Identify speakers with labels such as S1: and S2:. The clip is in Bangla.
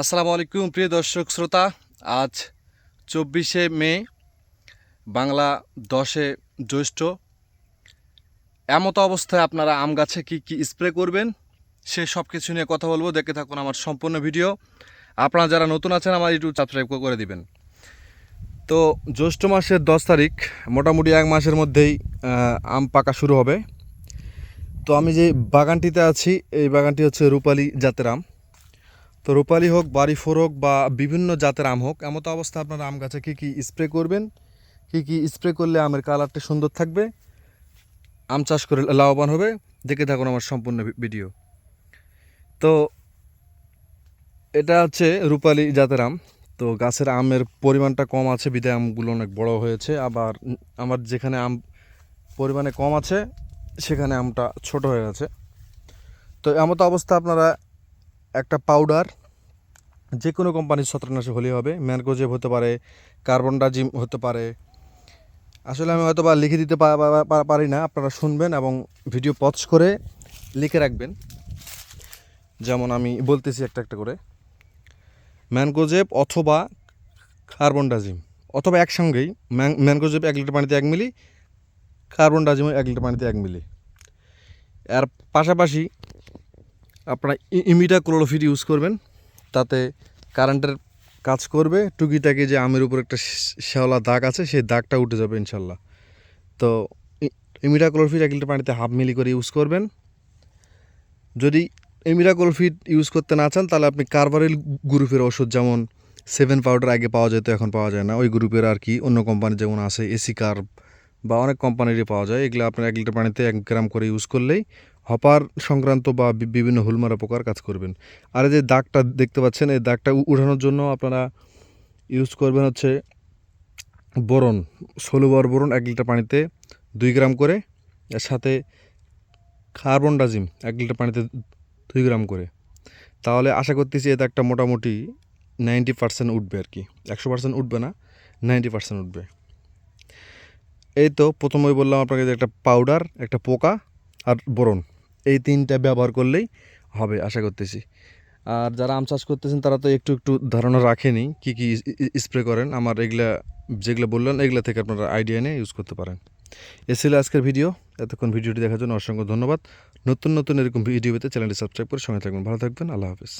S1: আসসালামু আলাইকুম, প্রিয় দর্শক শ্রোতা। আজ চব্বিশে মে, বাংলা দশে জ্যৈষ্ঠ। এমত অবস্থায় আপনারা আম গাছে কী কী স্প্রে করবেন, সে সব কিছু নিয়ে কথা বলব। দেখে থাকুন আমার সম্পূর্ণ ভিডিও। আপনারা যারা নতুন আছেন, আমার ইউটিউব সাবস্ক্রাইব করে দিবেন। তো জ্যৈষ্ঠ মাসের দশ তারিখ, মোটামুটি এক মাসের মধ্যেই আম পাকা শুরু হবে। তো আমি যে বাগানটিতে আছি, এই বাগানটি হচ্ছে রূপালী জাতের আম। তো রূপালি হোক বাড়ি ফোর হোক বা বিভিন্ন জাতের আম হোক, এমত অবস্থা আপনারা আম গাছে কী কী স্প্রে করবেন? কী কী স্প্রে করলে আমের কালারটা সুন্দর থাকবে? আম চাষ করে লাভবান হবে? দেখে থাকুন আমার সম্পূর্ণ ভিডিও তো এটা হচ্ছে রূপালি জাতের আম। তো গাছের আমের পরিমাণটা কম আছে, বিদায় আমগুলো অনেক বড় হয়েছে। আবার আমার যেখানে আম পরিমাণে কম আছে, সেখানে আমটা ছোট হয়ে গেছে তো এমতো অবস্থা আপনারা একটা পাউডার যে কোনো কোম্পানির ছত্রনাশক হলেই হবে। ম্যানকোজেব হতে পারে কার্বন ডাজিম হতে পারে। আসলে আমি হয়তো বা লিখে দিতে পারি না, আপনারা শুনবেন এবং ভিডিও পজ করে লিখে রাখবেন। যেমন আমি বলতেছি একটা একটা করে। ম্যানকোজেব অথবা কার্বন ডাজিম অথবা একসঙ্গেই ম্যান ম্যানকোজেব এক লিটার পানিতে এক মিলি কার্বন ডাজিম এক লিটার পানিতে এক মিলি। এর পাশাপাশি আপনারা ই- ইমিডা ক্লোরোফিড ইউজ করবেন। তাতে কারেন্টের কাজ করবে। টুকিটাকি যে আমের উপর একটা শ্যাওলা দাগ আছে, সেই দাগটা উঠে যাবে ইনশাল্লাহ। তো ই- ইমিডা ক্লোরোফিড এক লিটার পানিতে হাফ মিলি করে ইউজ করবেন। যদি ইমিডা ক্লোরোফিড ইউজ করতে না চান, তাহলে আপনি কার্বারিল গ্রুপের ওষুধ, যেমন সেভেন পাউডার আগে পাওয়া যেত, এখন পাওয়া যায় না। ওই গ্রুপের আর কি অন্য কোম্পানি যেমন আছে, এসি কার্ব বা অনেক কোম্পানিরই পাওয়া যায়। এগুলো আপনার এক লিটার পানিতে এক গ্রাম করে ইউজ করলেই হপার সংক্রান্ত বা বিভিন্ন হুলমারা পোকার কাজ করবেন। আর এই যে দাগটা দেখতে পাচ্ছেন, এই দাগটা উঠানোর জন্য আপনারা ইউজ করবেন হচ্ছে বোরন ষোলোবার বোরন এক লিটার পানিতে দুই গ্রাম করে, এর সাথে কার্বন ডাজিম এক লিটার পানিতে দুই গ্রাম করে। তাহলে আশা করতেছি এই দাগটা মোটামুটি নাইনটি পার্সেন্ট উঠবে আর কি। একশো পার্সেন্ট উঠবে না নাইনটি পার্সেন্ট উঠবে। এই তো প্রথমেই বললাম আপনাকে যে একটা পাউডার একটা পোকা আর বোরন। এই তিনটা ব্যবহার করলেই হবে, আশা করতেছি। আর যারা আম চাষ করতেছেন, তারা তো একটু একটু ধারণা রাখেনি কি কি স্প্রে করেন। আমার এগুলা, যেগুলো বললেন, এগুলা থেকে আপনারা আইডিয়া নিয়ে ইউজ করতে পারেন। এ ছিল আজকের ভিডিও এতক্ষণ ভিডিওটি দেখার জন্য অসংখ্য ধন্যবাদ। নতুন নতুন এরকম ভিডিও পেতে চ্যানেলটি সাবস্ক্রাইব করে সঙ্গে থাকবেন। ভালো থাকবেন। আল্লাহ হাফেজ।